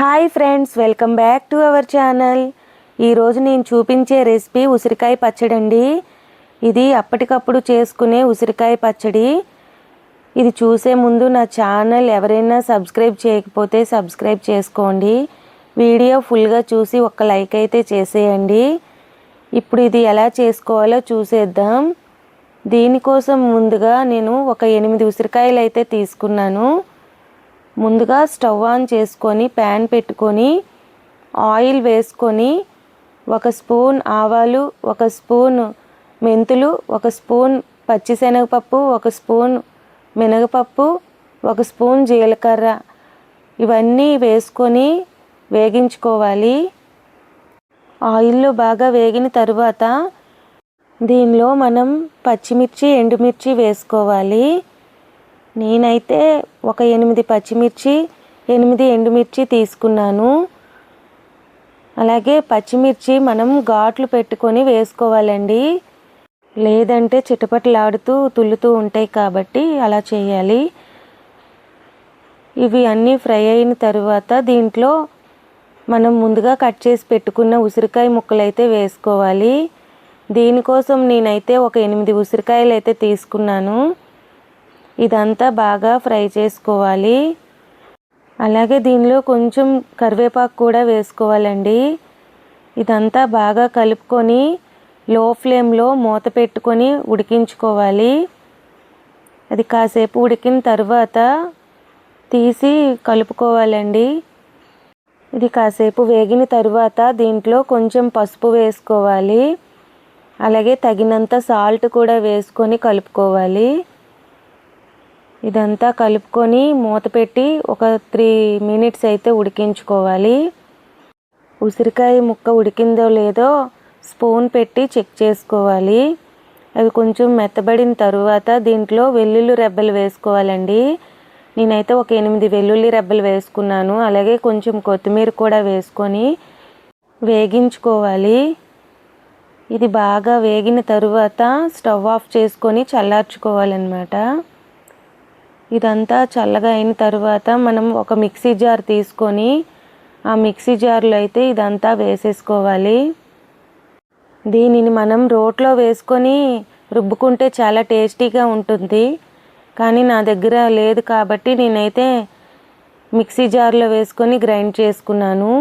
Hi friends welcome back to our channel. ఈరోజు నేను చూపించే రెసిపీ ఉసిరికాయ పచ్చడి అండి. ఇది అప్పటికప్పుడు చేసుకునే ఉసిరికాయ పచ్చడి. ఇది చూసే ముందు నా ఛానల్ ఎవరైనా సబ్స్క్రైబ్ చేయకపోతే సబ్స్క్రైబ్ చేసుకోండి. వీడియో ఫుల్గా చూసి ఒక లైక్ అయితే చేసేయండి. ఇప్పుడు ఇది ఎలా చేసుకోవాలో చూసేద్దాం. దీనికోసం ముందుగా నేను ఒక ఎనిమిది ఉసిరికాయలు అయితే తీసుకున్నాను. ముందుగా స్టవ్ ఆన్ చేసుకొని ప్యాన్ పెట్టుకొని ఆయిల్ వేసుకొని ఒక స్పూన్ ఆవాలు ఒక స్పూన్ మెంతులు ఒక స్పూన్ పచ్చిశనగపప్పు ఒక స్పూన్ మినగపప్పు ఒక స్పూన్ జీలకర్ర. ఇవన్నీ వేసుకొని వేగించుకోవాలి. ఆయిల్లో బాగా వేగిన తరువాత దీనిలో మనం పచ్చిమిర్చి ఎండుమిర్చి వేసుకోవాలి. నేనైతే ఒక ఎనిమిది పచ్చిమిర్చి ఎనిమిది ఎండుమిర్చి తీసుకున్నాను. అలాగే పచ్చిమిర్చి మనం ఘాట్లు పెట్టుకొని వేసుకోవాలండి. లేదంటే చిటపటలాడుతూ తుల్లుతూ ఉంటాయి కాబట్టి అలా చేయాలి. ఇవి అన్నీ ఫ్రై అయిన తర్వాత దీంట్లో మనం ముందుగా కట్ చేసి పెట్టుకున్న ఉసిరికాయ ముక్కలు అయితే వేసుకోవాలి. దీనికోసం నేనైతే ఒక ఎనిమిది ఉసిరికాయలు అయితే తీసుకున్నాను. ఇదంతా బాగా ఫ్రై చేసుకోవాలి. అలాగే దీనిలో కొంచెం కరివేపాకు కూడా వేసుకోవాలండి. ఇదంతా బాగా కలుపుకొని లో ఫ్లేమ్లో మూత పెట్టుకొని ఉడికించుకోవాలి. అది కాసేపు ఉడికిన తర్వాత తీసి కలుపుకోవాలండి. ఇది కాసేపు వేగిన తర్వాత దీంట్లో కొంచెం పసుపు వేసుకోవాలి. అలాగే తగినంత సాల్ట్ కూడా వేసుకొని కలుపుకోవాలి. ఇదంతా కలుపుకొని మూత పెట్టి ఒక త్రీ మినిట్స్ అయితే ఉడికించుకోవాలి. ఉసిరికాయ ముక్క ఉడికిందో లేదో స్పూన్ పెట్టి చెక్ చేసుకోవాలి. అది కొంచెం మెత్తబడిన తరువాత దీంట్లో వెల్లుల్లి రెబ్బలు వేసుకోవాలండి. నేనైతే ఒక ఎనిమిది వెల్లుల్లి రెబ్బలు వేసుకున్నాను. అలాగే కొంచెం కొత్తిమీర కూడా వేసుకొని వేగించుకోవాలి. ఇది బాగా వేగిన తరువాత స్టవ్ ఆఫ్ చేసుకొని చల్లార్చుకోవాలన్నమాట. ఇదంతా చల్లగా అయిన తర్వాత మనం ఒక మిక్సీ జార్ తీసుకొని ఆ మిక్సీ జార్లో అయితే ఇదంతా వేసేసుకోవాలి. దీనిని మనం రోట్లో వేసుకొని రుబ్బుకుంటే చాలా టేస్టీగా ఉంటుంది. కానీ నా దగ్గర లేదు కాబట్టి నేనైతే మిక్సీ జార్లో వేసుకొని గ్రైండ్ చేసుకున్నాను.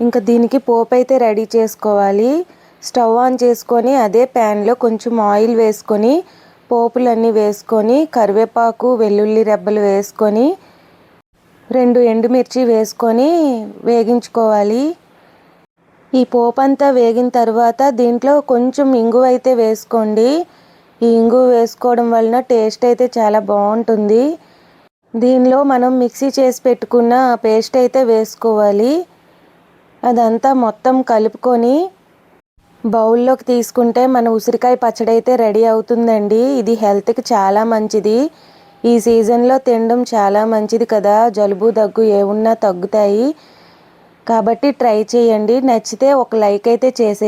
ఇంకా దీనికి పోపు అయితే రెడీ చేసుకోవాలి. స్టవ్ ఆన్ చేసుకొని అదే ప్యాన్లో కొంచెం ఆయిల్ వేసుకొని పోపులన్నీ వేసుకొని కరివేపాకు వెల్లుల్లి రెబ్బలు వేసుకొని రెండు ఎండుమిర్చి వేసుకొని వేగించుకోవాలి. ఈ పోపు అంతా వేగిన తర్వాత దీంట్లో కొంచెం ఇంగువ అయితే వేసుకోండి. ఈ ఇంగువ వేసుకోవడం వలన టేస్ట్ అయితే చాలా బాగుంటుంది. దీనిలో మనం మిక్సీ చేసి పెట్టుకున్న పేస్ట్ అయితే వేసుకోవాలి. అదంతా మొత్తం కలుపుకొని బౌల్లోకి తీసుకుంటే మన ఉసిరికాయ పచ్చడి అయితే రెడీ అవుతుందండి. ఇది హెల్త్కి చాలా మంచిది. ఈ సీజన్లో తినడం చాలా మంచిది కదా. జలుబు దగ్గు ఏమున్నా తగ్గుతాయి. కాబట్టి ట్రై చేయండి. నచ్చితే ఒక లైక్ అయితే చేసేయండి.